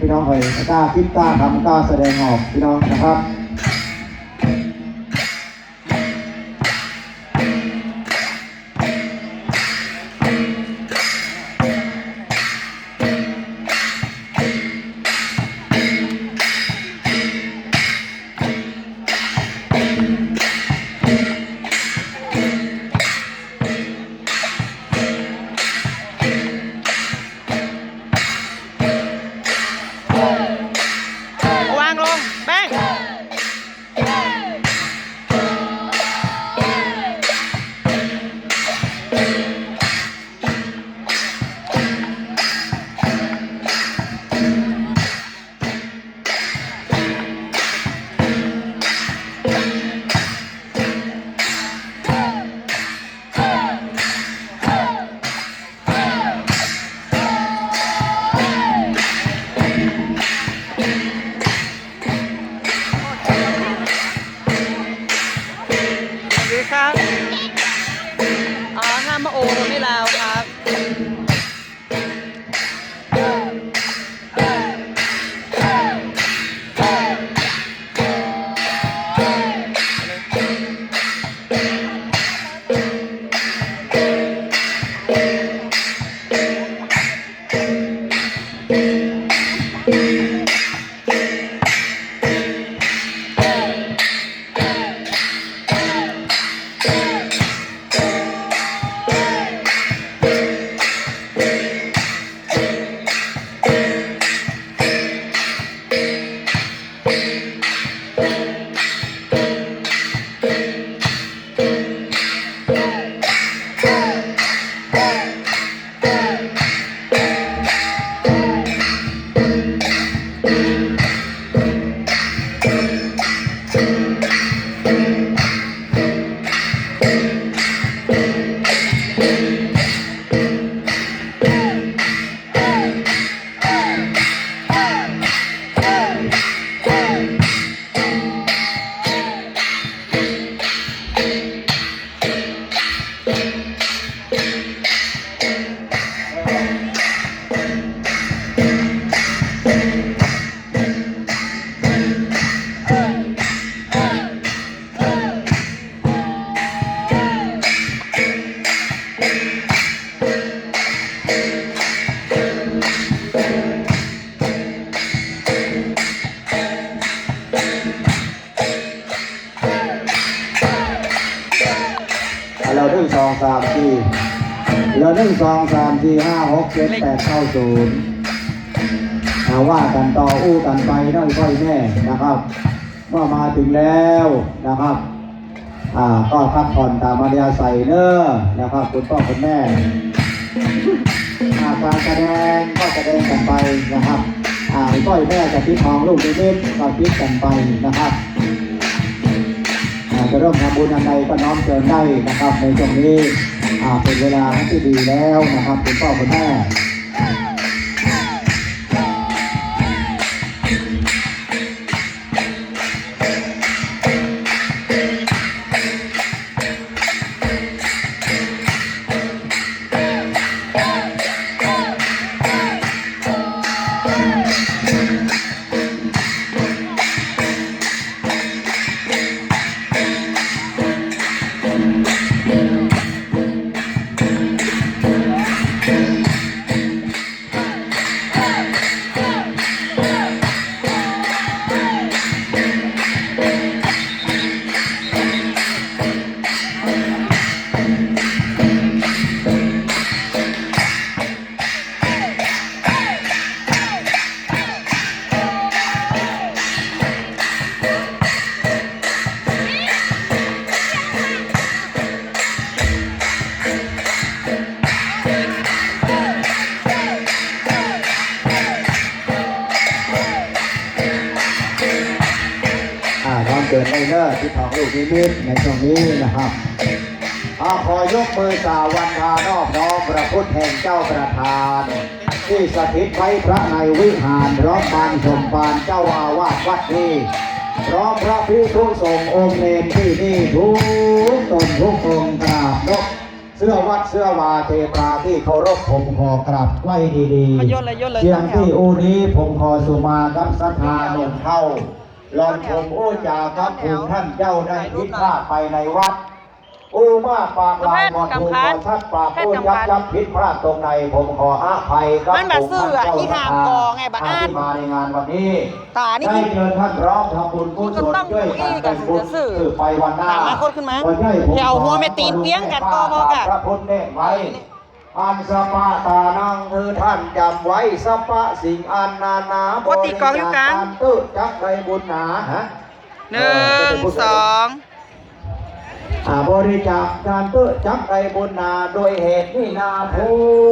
พี่น้องเอ๋ยกล้าคิดกล้าทำกล้าแสดงออกพี่น้องนะครับ องสามสี่เราหนึ่งสองสามสี่ห้าหกเจ็ดแปดเก้าศูนย์าว่ากันต่ออู้กันไปน้อยค่อยแน่นะครับเมื่อมาถึงแล้วนะครับ อ่าก็พักผ่อนตามมารยาใส่เนอะนะครับ คุณพ่อคุณแม่อาการแสดงก็แสดงกันไปนะครับอ่าก้อยแม่จะพิทองลูกนิมิตก็พิดกันไปนะครับ จะเริ่มทำบุญอะไรก็น้อมเชิญได้นะครับ ในช่วงนี้เป็นเวลาที่ดีแล้วนะครับคุณพ่อคุณแม่ เกิดในเนอร์ที่ทองลูกนิมิตในช่วงนี้นะครับอาขอยกมือกล่าววันทานอบน้อมพระพุทธแห่งเจ้าประธาน ที่สถิตไว้พระในวิหารร้อมบานชมบานเจ้าอาวาสวัดนี้พร้อมพระพิทุสงฆ์องค์เนรที่นี่ทุกตนทุกองค์กราบนกเสื้อวัดเสื้อวาเทพาที่เคารพผมขอกราบไหว้ดีอะโยนเลยโยนเลยเสียงตั้งแถวที่อูนี้ผมขอสุมากับศรัทธาหนุนเข้า ลอนผมโอ้จาครับคุณท่านเจ้าได้พิพาทไปในวัดอูมาปากลายหมดถูกหมดชัดปากพูดยับยับผิดพลาดตรงไหนผมขออาภัยครับมันแบบสื่ออะที่หามกอไงบะอ่านที่มาในงานวันนี้ตานี่ได้คือเชิญท่านร้องทำบุญกุศลช่วยกันเป็นบุญสืบไปวันหน้าถามมาโคตรขึ้นมาวันใช่ผมเดี๋ยวเอาหัวแม่ตีนเปี้ยงกันก็พอกะพระพุทธเนตรไว้ อันสปะตานังคือท่านจำไว้สปะสิ่งอันนานาโคตรตีกลองอยู่กลางบริจคตื้อจักไรบุญหนาฮะหนึ่งสองอ่าบริจาคการตื้อจักไรบุญหนาโดยเหตุนี่นาภู